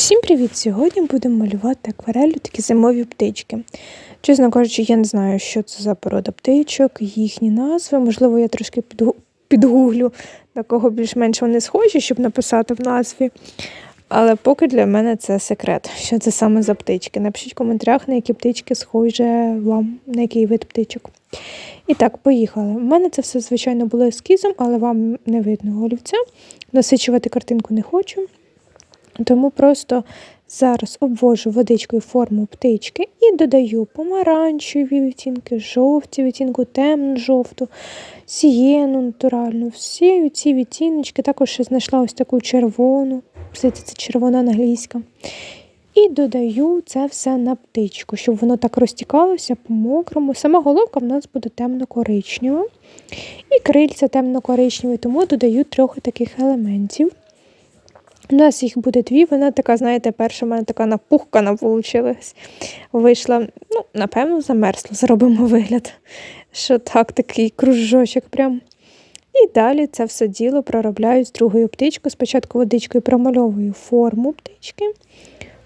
Всім привіт! Сьогодні будемо малювати акварелью такі зимові птички. Чесно кажучи, я не знаю, що це за порода птичок, їхні назви. Можливо, я трошки підгуглю, на кого більш-менш вони схожі, щоб написати в назві. Але поки для мене це секрет, що це саме за птички. Напишіть в коментарях, на які птички схожі вам, на який вид птичок. І так, поїхали. У мене це все, звичайно, було ескізом, але вам не видно олівця. Насичувати картинку не хочу. Тому просто зараз обвожу водичкою форму птички і додаю помаранчеві відтінки, жовті відтінку, темну жовту, сієну натуральну. Всі ці відтіночки також ще знайшла ось таку червону, це червона англійська. І додаю це все на птичку, щоб воно так розтікалося по мокрому. Сама головка в нас буде темно-коричнева. І крильця темно-коричневі, тому додаю трохи таких елементів. У нас їх буде дві. Вона така, знаєте, перша в мене така напухкана вийшла. Вийшла, ну, напевно, замерзла. Зробимо вигляд, що так, такий кружочок прям. І далі це все діло проробляю з другою птичкою. Спочатку водичкою промальовую форму птички.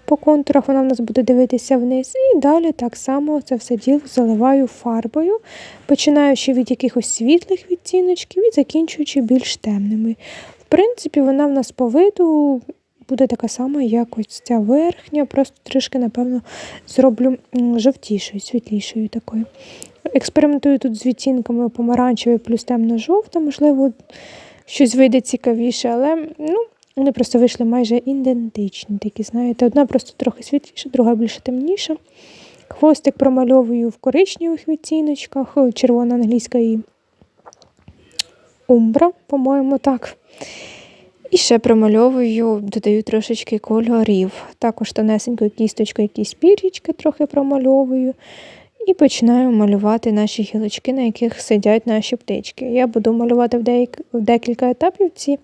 По контурах вона в нас буде дивитися вниз. І далі так само це все діло заливаю фарбою, починаючи від якихось світлих відтіночків і закінчуючи більш темними. Принципі, вона в нас по виду буде така сама, як ось ця верхня, просто трішки, напевно, зроблю жовтішою, світлішою такою. Експериментую тут з відтінками помаранчевий плюс темно-жовта, можливо, щось вийде цікавіше, але ну, вони просто вийшли майже ідентичні. Такі, знаєте, одна просто трохи світліша, друга більше темніша. Хвостик промальовую в коричневих відтіночках, червона англійська і умбра, по-моєму, так. І ще промальовую, додаю трошечки кольорів. Також тонесенькою кісточкою якісь пір'ячки трохи промальовую. І починаю малювати наші гілочки, на яких сидять наші птички. Я буду малювати в, деяк... в декілька етапів ці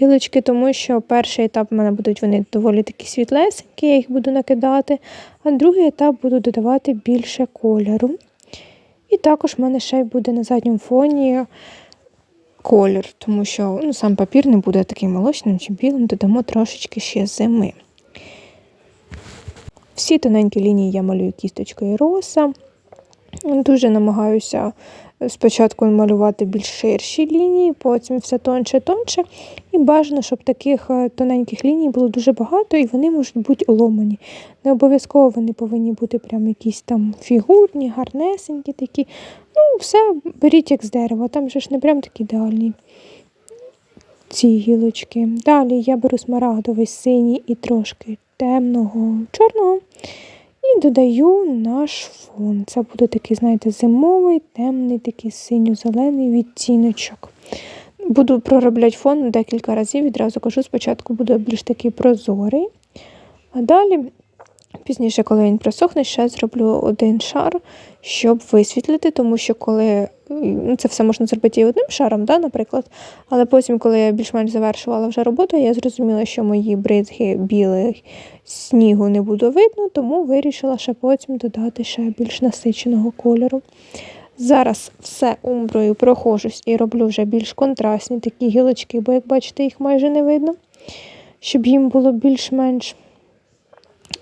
гілочки, тому що перший етап в мене будуть вони доволі такі світлесенькі, я їх буду накидати, а другий етап буду додавати більше кольору. І також в мене ще й буде на задньому фоні колір, тому що ну, сам папір не буде таким молочним чи білим, додамо трошечки ще зими. Всі тоненькі лінії я малюю кісточкою роса. Дуже намагаюся спочатку малювати більш ширші лінії, потім все тонше-тонше. І бажано, щоб таких е, тоненьких ліній було дуже багато, і вони можуть бути ломані. Не обов'язково вони повинні бути прям якісь там фігурні, гарнесенькі такі. Ну, все беріть як з дерева, там же ж не прям такі ідеальні ці гілочки. Далі я беру смарагдовий синій і трошки темного чорного. І додаю наш фон. Це буде такий, знаєте, зимовий, темний, такий синьо-зелений відтіночок. Буду проробляти фон декілька разів, відразу кажу, спочатку буде більш такий прозорий. А далі, пізніше, коли він просохне, ще зроблю один шар, щоб висвітлити, тому що коли ну, це все можна зробити і одним шаром, да, наприклад. Але потім, коли я більш-менш завершувала вже роботу, я зрозуміла, що мої бризги білих снігу не буде видно, тому вирішила ще потім додати ще більш насиченого кольору. Зараз все умброю прохожусь і роблю вже більш контрастні такі гілочки, бо, як бачите, їх майже не видно, щоб їм було більш-менш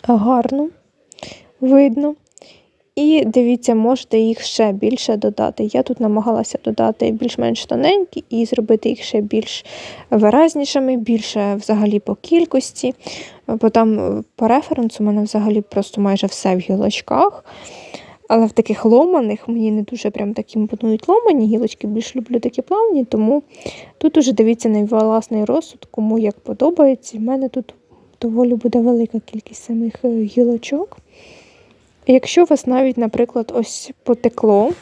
гарно видно. І дивіться, можете їх ще більше додати. Я тут намагалася додати більш-менш тоненькі і зробити їх ще більш виразнішими, більше взагалі по кількості. Бо там по референсу у мене взагалі просто майже все в гілочках. Але в таких ломаних мені не дуже прям такі імпонують ломані гілочки, більш люблю такі плавні, тому тут уже дивіться на власний розсуд, кому як подобається. У мене тут доволі буде велика кількість самих гілочок. Якщо у вас навіть, наприклад, ось потекло,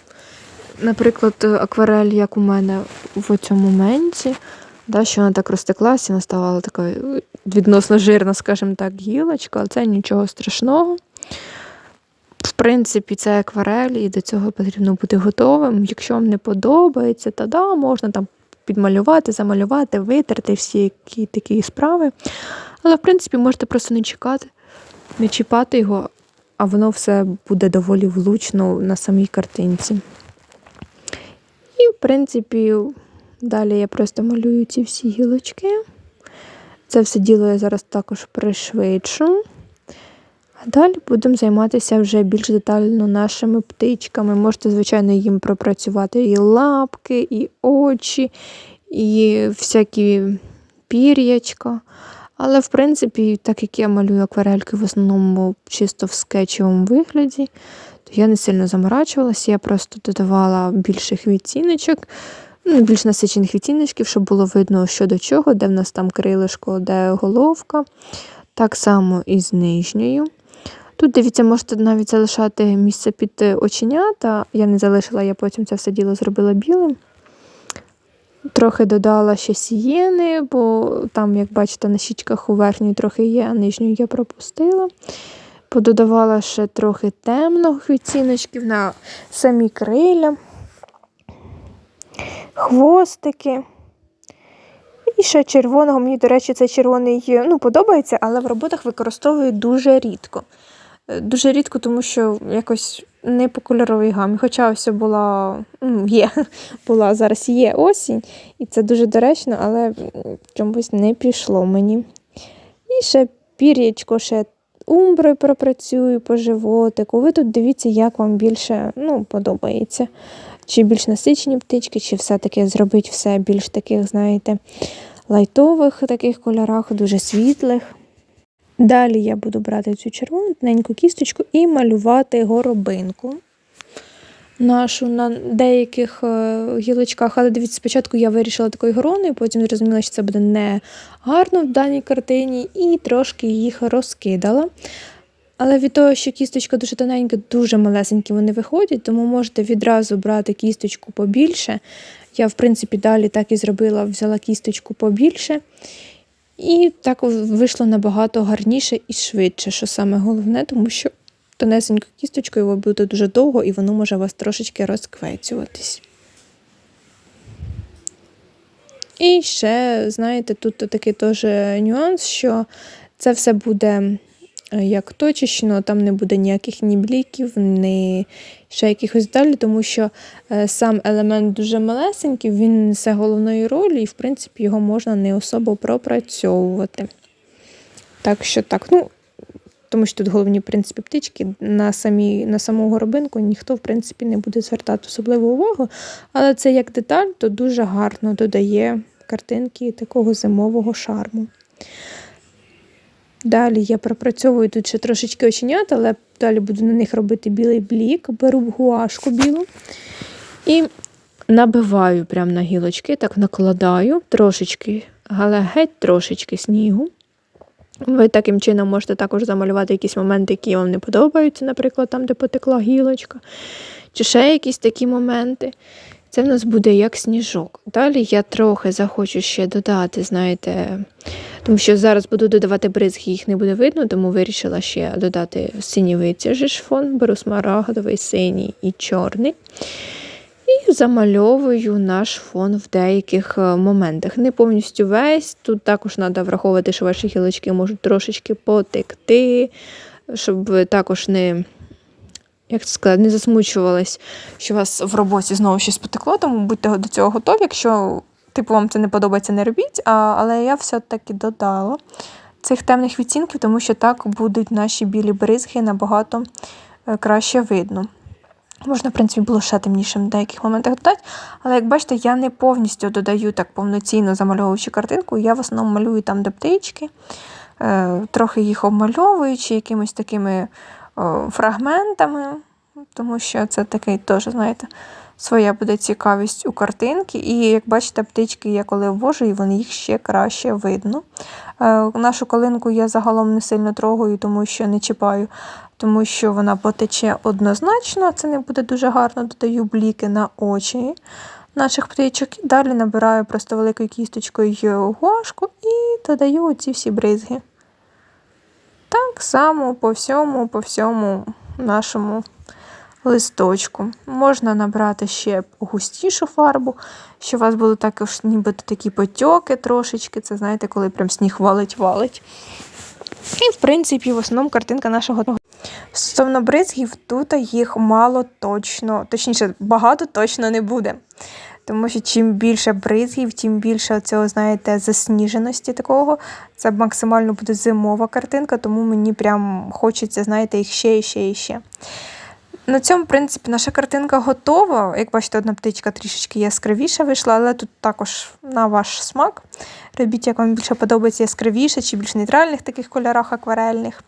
наприклад, акварель, як у мене в цьому моменті, да, що вона так розтеклася, вона ставала така відносно жирна, скажімо так, гілочка, але це нічого страшного. В принципі, це акварель, і до цього потрібно бути готовим. Якщо вам не подобається, то да, можна там підмалювати, замалювати, витерти всі які такі справи. Але, в принципі, можете просто не чекати, не чіпати його, а воно все буде доволі влучно на самій картинці. І, в принципі, далі я просто малюю ці всі гілочки. Це все діло я зараз також пришвидшу. А далі будемо займатися вже більш детально нашими птичками. Можете, звичайно, їм пропрацювати і лапки, і очі, і всякі пір'ячка. Але, в принципі, так як я малюю акварельки в основному чисто в скетчевому вигляді, то я не сильно заморачувалася, я просто додавала більших відтіночок, ну, більш насичених відтіночків, щоб було видно, що до чого, де в нас там крилишко, де головка. Так само і з нижньою. Тут, дивіться, можете навіть залишати місце під оченята. Я не залишила, я потім це все діло зробила білим. Трохи додала ще сієни, бо там, як бачите, на щічках у верхньої трохи є, а нижню я пропустила. Пододавала ще трохи темних відціночків на самі криля, хвостики. І ще червоного. Мені, до речі, цей червоний ну, подобається, але в роботах використовую дуже рідко. Е, Дуже рідко, тому що якось не по кольоровій гамі. Хоча ось була, ну, є, була зараз є осінь, і це дуже доречно, але чомусь не пішло мені. І ще пір'ячко, ще умброю пропрацюю по животику. Ви тут дивіться, як вам більше ну, подобається. Чи більш насичені птички, чи все-таки зробити все більш таких, знаєте, лайтових таких кольорах, дуже світлих. Далі я буду брати цю червону тоненьку кісточку і малювати горобинку нашу на деяких е, гілочках. Але дивіться, спочатку я вирішила такою гороною, потім зрозуміла, що це буде не гарно в даній картині, і трошки їх розкидала. Але від того, що кісточка дуже тоненька, дуже малесенькі вони виходять, тому можете відразу брати кісточку побільше. Я, в принципі, далі так і зробила, взяла кісточку побільше. І так вийшло набагато гарніше і швидше, що саме головне, тому що тонесенькою кісточкою ви будете дуже довго і воно може вас трошечки розквецюватись. І ще, знаєте, тут такий теж нюанс, що це все буде як точечно, там не буде ніяких ні бліків, ні ще якихось далі, тому що е, сам елемент дуже малесенький, він несе головної ролі, і, в принципі, його можна не особо пропрацьовувати. Так що так, ну, тому що тут головні в принципі, птички на самі, на саму горобинку ніхто в принципі, не буде звертати особливу увагу. Але це як деталь, то дуже гарно додає картинки такого зимового шарму. Далі я пропрацьовую тут ще трошечки оченят, але далі буду на них робити білий блік, беру гуашку білу і набиваю прямо на гілочки, так накладаю трошечки, але геть трошечки снігу. Ви таким чином можете також замалювати якісь моменти, які вам не подобаються, наприклад, там, де потекла гілочка, чи ще якісь такі моменти. Це в нас буде як сніжок. Далі я трохи захочу ще додати, знаєте, тому що зараз буду додавати бризги, їх не буде видно, тому вирішила ще додати синівий цей фон, беру смарагдовий, синій і чорний. І замальовую наш фон в деяких е, моментах. Не повністю весь. Тут також треба враховувати, що ваші гілочки можуть трошечки потекти, щоб ви також не як це сказати, не засмучувались, що у вас в роботі знову щось потекло, тому будьте до цього готові. Якщо типу, вам це не подобається, не робіть. А, Але я все-таки додала цих темних відцінків, тому що так будуть наші білі бризги набагато е, краще видно. Можна, в принципі, було ще темнішим в деяких моментах додати, але як бачите, я не повністю додаю так повноцінно замальовуючи картинку, я в основному малюю там, де птички, е, трохи їх обмальовуючи якимись такими фрагментами, тому що це такий теж, знаєте, своя буде цікавість у картинки. І, як бачите, птички я коли ввожу, і вони їх ще краще видно. Е, нашу калинку я загалом не сильно трогаю, тому що не чіпаю, тому що вона потече однозначно, це не буде дуже гарно, додаю бліки на очі наших птичок. Далі набираю просто великою кісточкою гуашку і додаю оці всі бризги. Так само по всьому, по всьому нашому листочку. Можна набрати ще густішу фарбу, щоб у вас були також нібито такі потьоки трошечки. Це, знаєте, коли прям сніг валить-валить. І, в принципі, в основному картинка нашого. Стосовно бризгів, тут їх мало точно, точніше, багато точно не буде. Тому що чим більше бризгів, тим більше цього, знаєте, засніженості такого. Це максимально буде зимова картинка, тому мені прям хочеться, знаєте, їх ще і ще і ще. На цьому, в принципі, наша картинка готова. Як бачите, одна птичка трішечки яскравіша вийшла, але тут також на ваш смак. Робіть, як вам більше подобається яскравіше чи більш нейтральних таких кольорах акварельних.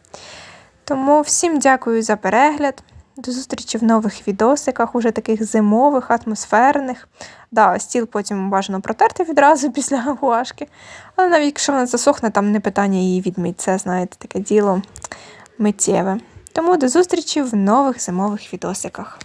Тому всім дякую за перегляд. До зустрічі в нових відосиках, уже таких зимових, атмосферних. Да, стіл потім бажано протерти відразу після гуашки. Але навіть якщо вона засохне, там не питання її відмить. Це, знаєте, таке діло миттєве. Тому до зустрічі в нових зимових відосиках.